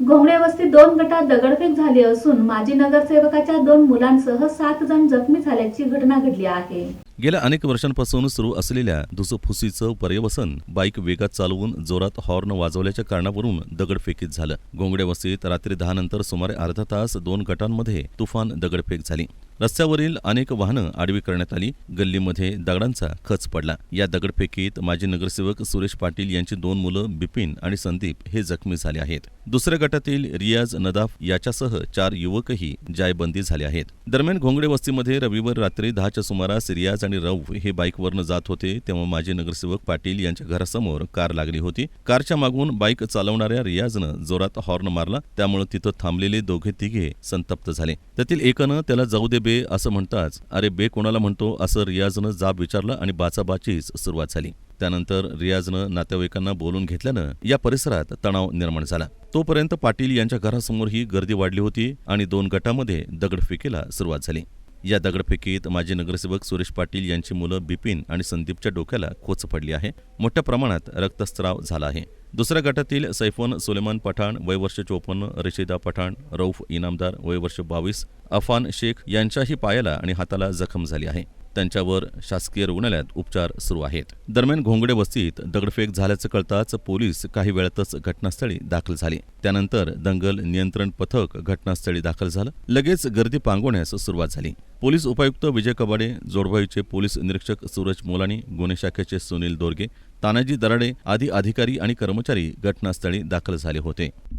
घोंगडे वस्तीत दोन गटात दगडफेक झाली असून माजी नगरसेवकाच्या दोन मुलांसह सात जण जखमी झाल्याची घटना घडली आहे. गेल्या अनेक वर्षांपासून सुरू असलेल्या धुसफुसीचं पर्यवसन बाईक वेगात चालवून जोरात हॉर्न वाजवल्याच्या कारणावरून दगडफेकीत झालं. घोंगडे वस्तीत रात्री दहा नंतर सुमारे अर्धा तास दोन गटांमध्ये तुफान दगडफेक झाली. रस्त्यावरील अनेक वाहनं आडवी करण्यात आली. गल्लीमध्ये दगडांचा खच पडला. या दगडफेकीत माजी नगरसेवक सुरेश पाटील यांची दोन मुलं बिपिन आणि संदीप हे जखमी झाले आहेत. दुसऱ्या गटातील रियाज नदाफ याच्यासह चार युवकही जायबंदी झाले आहेत. दरम्यान घोंगडे वस्तीमध्ये रविवार रात्री दहाच्या सुमारास रियाज आणि रव हे बाईकवरनं जात होते तेव्हा माजी नगरसेवक पाटील यांच्या घरासमोर कार लागली होती. कारच्या मागून बाईक चालवणाऱ्या रियाजनं जोरात हॉर्न मारला. त्यामुळे तिथं थांबलेले दोघे तिघे संतप्त झाले. त्यातील एकानं त्याला जाऊ दे बे असं म्हणताच अरे बे कोणाला म्हणतो? असं रियाजनं जाब विचारला आणि बाचाबाचीच सुरुवात झाली. त्यानंतर रियाजनं नातेवाईकांना बोलून घेतल्यानं या परिसरात तणाव निर्माण झाला. तोपर्यंत पाटील यांच्या घरासमोर ही गर्दी वाढली होती आणि दोन गटामध्ये दगडफेकीला सुरुवात झाली. या दगडफेकीत माजी नगरसेवक सुरेश पाटील यांची मुलं बिपिन आणि संदीपच्या डोक्याला खोच पडली आहे. मोठ्या प्रमाणात रक्तस्राव झाला आहे. दुसऱ्या गटातील सैफोन सुलेमान पठाण वयवर्ष चोपन्न रशिदा पठाण रौफ इनामदार वयवर्ष बावीस अफान शेख यांच्याही पायाला आणि हाताला जखम झाली आहे. त्यांच्यावर शासकीय रुग्णालयात उपचार सुरू आहेत. दरम्यान घोंगडे वस्तीत दगडफेक झाल्याचं कळताच पोलीस काही वेळातच घटनास्थळी दाखल झाले. त्यानंतर दंगल नियंत्रण पथक घटनास्थळी दाखल झालं. लगेच गर्दी पांगवण्यास सुरुवात झाली. पोलीस उपायुक्त विजय कबाडे जोडभाईचे पोलीस निरीक्षक सूरज मोलानी गुन्हे शाखेचे सुनील दोरगे तानाजी दराडे आदी अधिकारी आणि कर्मचारी घटनास्थळी दाखल झाले होते.